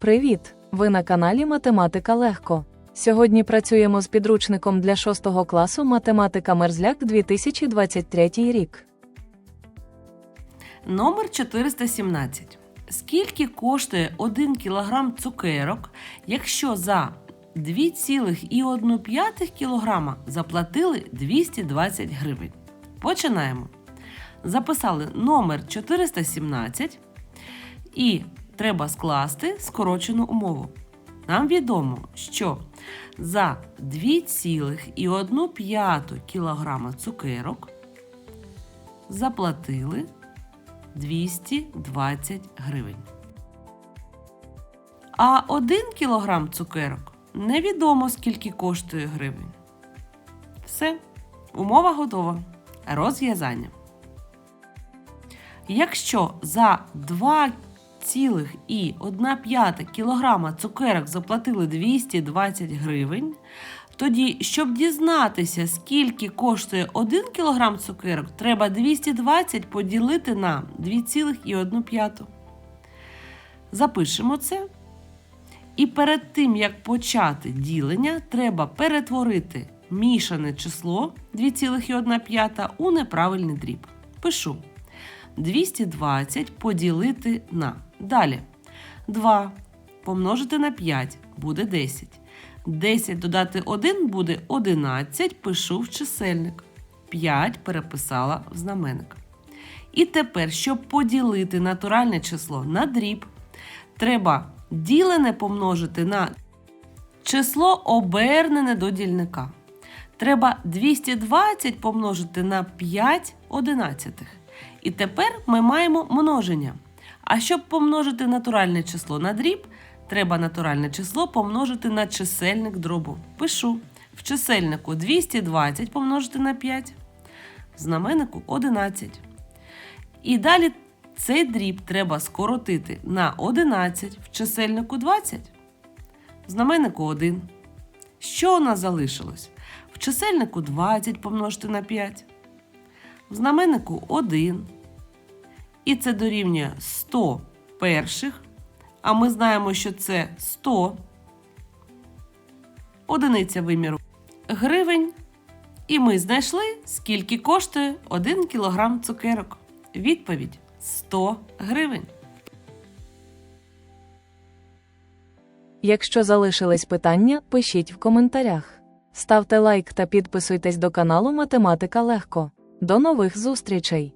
Привіт! Ви на каналі Математика Легко. Сьогодні працюємо з підручником для 6 класу Математика Мерзляк 2023 рік. Номер 417. Скільки коштує 1 кг цукерок, якщо за 2,1 кг заплатили 220 гривень? Починаємо. Записали номер 417 і треба скласти скорочену умову. Нам відомо, що за 2,1 кг цукерок заплатили 220 гривень. А 1 кілограм цукерок невідомо скільки коштує гривень. Все, умова готова. Розв'язання. Якщо за 2,1 кілограма цукерок заплатили 220 гривень, тоді, щоб дізнатися, скільки коштує 1 кг цукерок, треба 220 поділити на 2,1. Запишемо це. І перед тим, як почати ділення, треба перетворити мішане число 2,1 у неправильний дріб. Пишу 220 поділити на. Далі 2 помножити на 5 буде 10. 10 додати 1 буде 11, пишу в чисельник. 5 переписала в знаменник. І тепер, щоб поділити натуральне число на дріб, треба ділене помножити на число обернене до дільника. Треба 220 помножити на 5 одинадцятих. І тепер ми маємо множення. А щоб помножити натуральне число на дріб, треба натуральне число помножити на чисельник дробу. Пишу в чисельнику 220 помножити на 5, в знаменнику 11. І далі цей дріб треба скоротити на 11 в чисельнику 20, в знаменнику 1. Що у нас залишилось? В чисельнику 20 помножити на 5, в знаменнику 1. І це дорівнює 100 перших. А ми знаємо, що це 100 одиниця виміру гривень. І ми знайшли, скільки коштує 1 кілограм цукерок. Відповідь 100 гривень. Якщо залишились питання, пишіть в коментарях. Ставте лайк та підписуйтесь до каналу Математика Легко. До нових зустрічей!